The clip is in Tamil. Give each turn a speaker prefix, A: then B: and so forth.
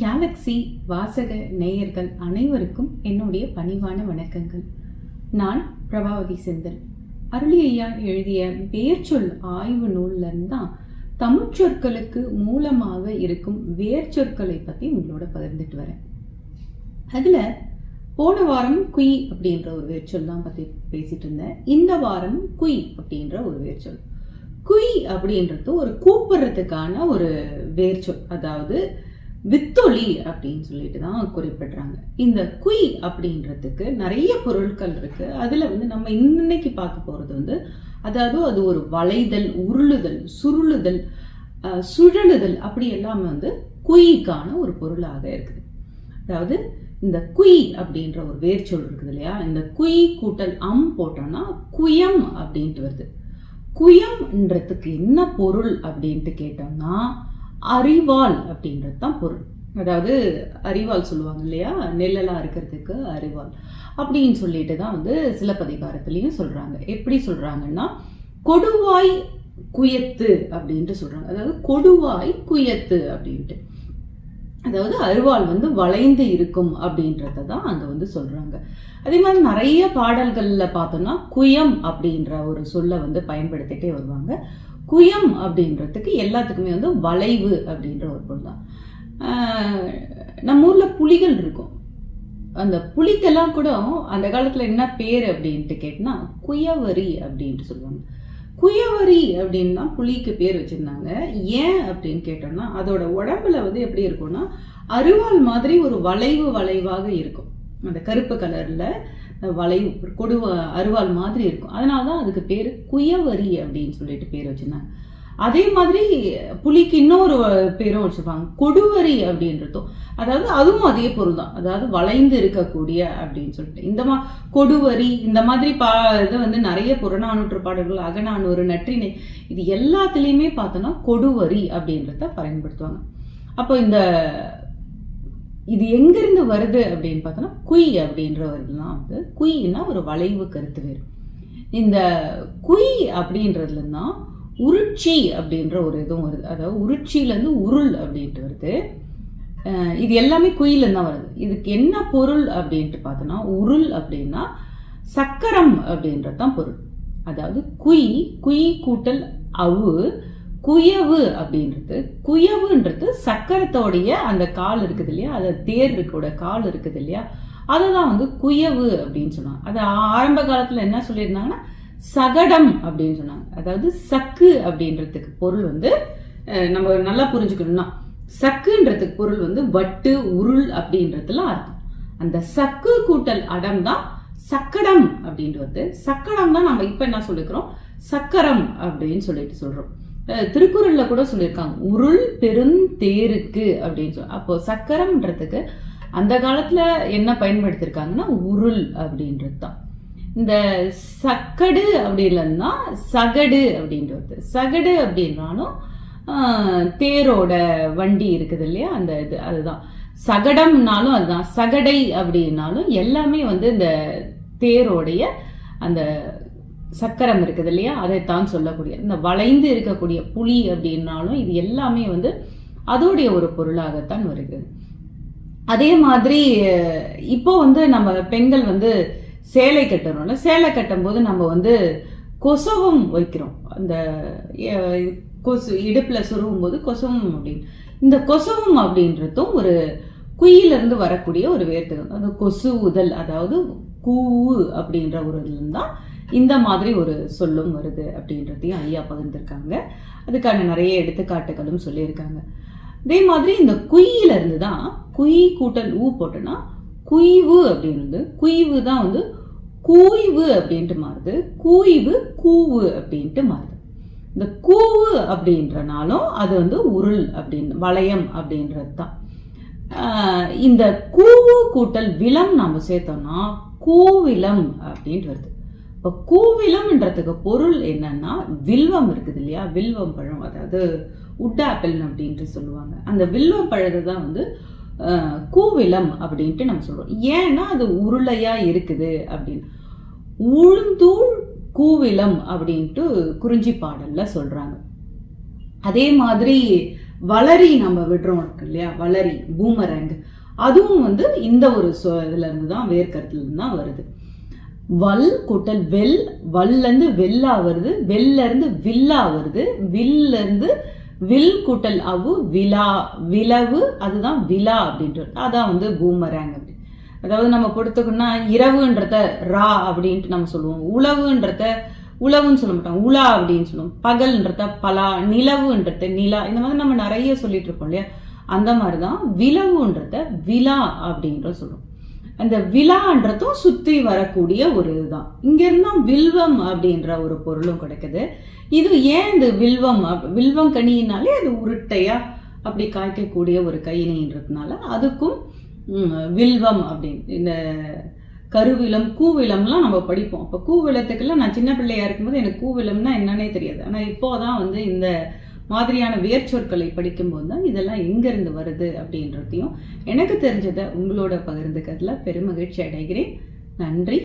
A: கேலக்ஸி வாசக நேயர்கள் அனைவருக்கும் என்னுடைய பணிவான வணக்கங்கள். நான் பிரபாவதி செந்தில். அருளி எழுதிய வேர்ச்சொல் ஆய்வு நூல்லருந்து தான் தமிழ் சொற்களுக்கு மூலமாக இருக்கும் வேர்ச்சொற்களை பற்றி உங்களோட பகிர்ந்துட்டு வரேன். அதில் போன வாரம் குய் அப்படின்ற ஒரு வேர்ச்சொல் தான் பற்றி பேசிட்டு இருந்தேன். இந்த வாரம் குய் அப்படின்ற ஒரு வேர்ச்சொல். குய் அப்படின்றது ஒரு கூப்பிடுறதுக்கான ஒரு வேர்ச்சொல். அதாவது வித்தொலி அப்படின்னு சொல்லிட்டு தான் குறிப்பிடுறாங்க. இந்த குய் அப்படின்றதுக்கு நிறைய பொருட்கள் இருக்கு. அதுல வந்து நம்ம இன்னைக்கு பார்க்க போறது வந்து அதாவது அது ஒரு வளைதல் உருளுதல் சுருளுதல் சுழலுதல் அப்படி எல்லாமே வந்து குயிக்கான ஒரு பொருளாக இருக்குது. அதாவது இந்த குய் அப்படின்ற ஒரு வேர்ச்சொல் இருக்குது இல்லையா? இந்த குய் கூட்டல் அம் போட்டோம்னா குயம் அப்படின்ட்டு வருது. குயம்ன்றதுக்கு என்ன பொருள் அப்படின்ட்டு கேட்டோம்னா அறிவால் அப்படின்றது தான் பொருள். அதாவது அறிவால் சொல்லுவாங்க இல்லையா? நெல்லெல்லாம் அறுக்கிறதுக்கு அறிவால். அப்படின்னு சொல்லிட்டு தான் வந்து சிலப்பதிகாரத்துலேயும் சொல்கிறாங்க எப்படி சொல்கிறாங்கன்னா கொடுவாய் குயத்து அப்படின்ட்டு சொல்கிறாங்க அதாவது கொடுவாய் குயத்து அப்படின்ட்டு. அதாவது அருவாள் வந்து வளைந்து இருக்கும் அப்படின்றத தான் அங்கே வந்து சொல்கிறாங்க அதே மாதிரி நிறைய பாடல்களில் பார்த்தோம்னா குயம் அப்படின்ற ஒரு சொல்லை வந்து பயன்படுத்திட்டே வருவாங்க. குயம் அப்படின்றதுக்கு எல்லாத்துக்குமே வந்து வளைவு அப்படின்ற ஒரு பொருள் தான். நம்ம ஊரில் புலிகள் இருக்கும். அந்த புலிக்கெல்லாம் கூட அந்த காலத்தில் என்ன பேர் அப்படின்ட்டு கேட்டினா குயவரி அப்படின்ட்டு சொல்லுவாங்க. குயவரி அப்படின்னா புலிக்கு பேர் வச்சுருந்தாங்க. ஏன் அப்படின்னு கேட்டோம்னா அதோட உடம்புல வந்து எப்படி இருக்கும்னா அருவாள் மாதிரி ஒரு வளைவு வளைவாக இருக்கும். அந்த கருப்பு கலரில் வளை கொடுவ அருவாள் மாதிரி இருக்கும். அதனால தான் அதுக்கு பேர் குயவரி அப்படின்னு சொல்லிட்டு பேர் வச்சுருந்தாங்க. அதே மாதிரி புலிக்கு இன்னொரு பேரும் வச்சுருப்பாங்க. கொடுவரி அப்படின்றதும் அதாவது அதுவும் அதே பொருள் தான் அதாவது வளைந்து இருக்கக்கூடிய அப்படின்னு சொல்லிட்டு. இந்த மா கொடுவரி இந்த மாதிரி பா இது வந்து நிறைய புறநானூற்று பாடல்கள் அகநானூறு நற்றினை இது எல்லாத்துலேயுமே பார்த்தோன்னா கொடுவரி அப்படின்றத பயன்படுத்துவாங்க. அப்போ இந்த இது எங்கிருந்து வருது அப்படின்னு பார்த்தோன்னா குய் அப்படின்ற வந்து குயின்னா ஒரு வளைவு கருத்து வேறு. இந்த குய் அப்படின்றதுலன்னா உருட்சி அப்படின்ற ஒரு இதுவும் வருது. அதாவது உருட்சியிலேருந்து உருள் அப்படின்ட்டு வருது. இது எல்லாமே குயிலேருந்து தான் வருது. இதுக்கு என்ன பொருள் அப்படின்ட்டு பார்த்தோன்னா உருள் அப்படின்னா சக்கரம் அப்படின்றது தான் பொருள். அதாவது குய் குய் கூட்டல் அவு குயவு அப்படின்றது குயவுன்றது சக்கரத்தோடைய அந்த கால் இருக்குது இல்லையா? அது தேர் இருக்கோட கால் இருக்குது இல்லையா? அதை தான் வந்து குயவு அப்படின்னு சொன்னாங்க. அது ஆரம்ப காலத்தில் என்ன சொல்லியிருந்தாங்கன்னா சகடம் அப்படின்னு சொன்னாங்க. அதாவது சக்கு அப்படின்றதுக்கு பொருள் வந்து நம்ம நல்லா புரிஞ்சுக்கணும்னா சக்குன்றதுக்கு பொருள் வந்து வட்டு உருள் அப்படின்றதுலாம் அர்த்தம். அந்த சக்கு கூட்டல் அடம் தான் சக்கடம் அப்படின்றது. சக்கடம் தான் நம்ம இப்போ என்ன சொல்லிக்கிறோம்? சக்கரம் அப்படின்னு சொல்லிட்டு சொல்கிறோம் திருக்குறளில் கூட சொல்லியிருக்காங்க. உருள் பெருந்தேருக்கு அப்படின்னு சொல்லி அப்போ சக்கரம்ன்றதுக்கு அந்த காலத்தில் என்ன பயன்படுத்தியிருக்காங்கன்னா உருள் அப்படின்றது தான் இந்த சக்கடு அப்படி இல்லைன்னா சகடு அப்படின்றது. சகடு அப்படின்னாலும் தேரோட வண்டி இருக்குது இல்லையா? அந்த இது அதுதான். சகடம்னாலும் அதுதான். சகடை அப்படின்னாலும் எல்லாமே வந்து இந்த தேரோடைய அந்த சக்கரம் இருக்குது இல்லையா? அதைத்தான் சொல்லக்கூடிய இந்த வளைந்து இருக்கக்கூடிய புளி அப்படின்னாலும் இது எல்லாமே வந்து அதோடைய ஒரு பொருளாகத்தான் வருகிறது. அதே மாதிரி இப்போ வந்து நம்ம பெண்கள் வந்து சேலை கட்டுறோம்ல சேலை கட்டும்போது நம்ம வந்து கொசவும் வைக்கிறோம். அந்த கொசு இடுப்பில் சுருவும் போது கொசவும் அப்படின்னு. இந்த கொசவும் அப்படின்றதும் ஒரு குயிலிருந்து வரக்கூடிய ஒரு வேர்த்தகம் அந்த கொசு உதல் அதாவது கூவு அப்படின்ற ஒரு இதுல தான் இந்த மாதிரி ஒரு சொல்லும் வருது அப்படின்றதையும் ஐயா பகிர்ந்திருக்காங்க. அதுக்கான நிறைய எடுத்துக்காட்டுகளும் சொல்லியிருக்காங்க. அதே மாதிரி இந்த குயிலிருந்து தான் குய் கூட்டல் ஊ போட்டோன்னா குய்வு அப்படின்னு குய்வு தான் வந்து கூய்வு அப்படின்ட்டு மாறுது. கூய்வு கூவு அப்படின்ட்டு மாறுது. இந்த கூவு அப்படின்றனாலும் அது வந்து உருள் அப்படின்னு வளையம் அப்படின்றது தான். இந்த கூவு கூட்டல் விலம் நம்ம சேர்த்தோம்னா கூவிலம் அப்படின்ட்டு வருது இப்போ கூவிலம்ன்றதுக்கு பொருள் என்னன்னா வில்வம் இருக்குது இல்லையா? வில்வம் பழம் அதாவது உட் ஆப்பிள் அப்படின்ட்டு சொல்லுவாங்க. அந்த வில்வம் பழத்தை தான் வந்து கூவிலம் அப்படின்ட்டு நம்ம சொல்றோம். ஏன்னா அது உருளையா இருக்குது அப்படின்னு. உளுந்தூள் கூவிலம் அப்படின்ட்டு குறிஞ்சி பாடல்ல சொல்றாங்க. அதே மாதிரி வளரி நம்ம விடுறோம் இருக்கு இல்லையா? வளரி பூமரங் அதுவும் வந்து இந்த ஒரு சொ- இதுல இருந்து தான் வேர்க்கருத்துல இருந்து தான் வருது. வல் கூட்டல் வெல் வல்லேருந்து வெல்லா வருது வெல்லேருந்து வில்லா வருது வில்லேருந்து வில் கூட்டல் அவு விலா விலவு அதுதான் விலா அப்படின்ட்டு அதான் வந்து பூமரங் அப்படி. அதாவது நம்ம கொடுத்துக்கணும்னா இரவுன்றத ரா அப்படின்ட்டு நம்ம சொல்லுவோம். உழவுன்றத உழவுன்னு சொல்ல மாட்டோம். உலா அப்படின்னு சொல்லுவோம். பகல்ன்றத பலா நிலவுன்றத நிலா இந்த மாதிரி நம்ம நிறைய சொல்லிட்டு இருக்கோம் இல்லையா? அந்த மாதிரி தான் விலவுன்றத விலா அப்படின்ற சொல்லுவோம் அந்த விழான்றதும் சுத்தி வரக்கூடிய ஒரு இதுதான். இங்கிருந்தும் வில்வம் அப்படின்ற ஒரு பொருளும் கிடைக்குது. இது ஏன் இந்த வில்வம்? வில்வம் கனியினாலே அது உருட்டையா? அப்படி காய்க்கக்கூடிய ஒரு கைனின்றதுனால அதுக்கும் வில்வம் அப்படின்னு இந்த கருவிலம் கூவிலம்லாம் நம்ம படிப்போம். அப்போ கூவிலத்துக்கெல்லாம் நான் சின்ன பிள்ளையா இருக்கும்போது எனக்கு கூவிலம்னா என்னன்னே தெரியாது. ஆனால் இப்போதான் வந்து இந்த மாதிரியான வேர்ச்சொற்களை படிக்கும்போது தான் இதெல்லாம் எங்கேருந்து வருது அப்படின்றதையும் எனக்கு தெரிஞ்சதை உங்களோட பகிர்ந்துக்கிறதுல பெருமகிழ்ச்சி அடைகிறேன். நன்றி.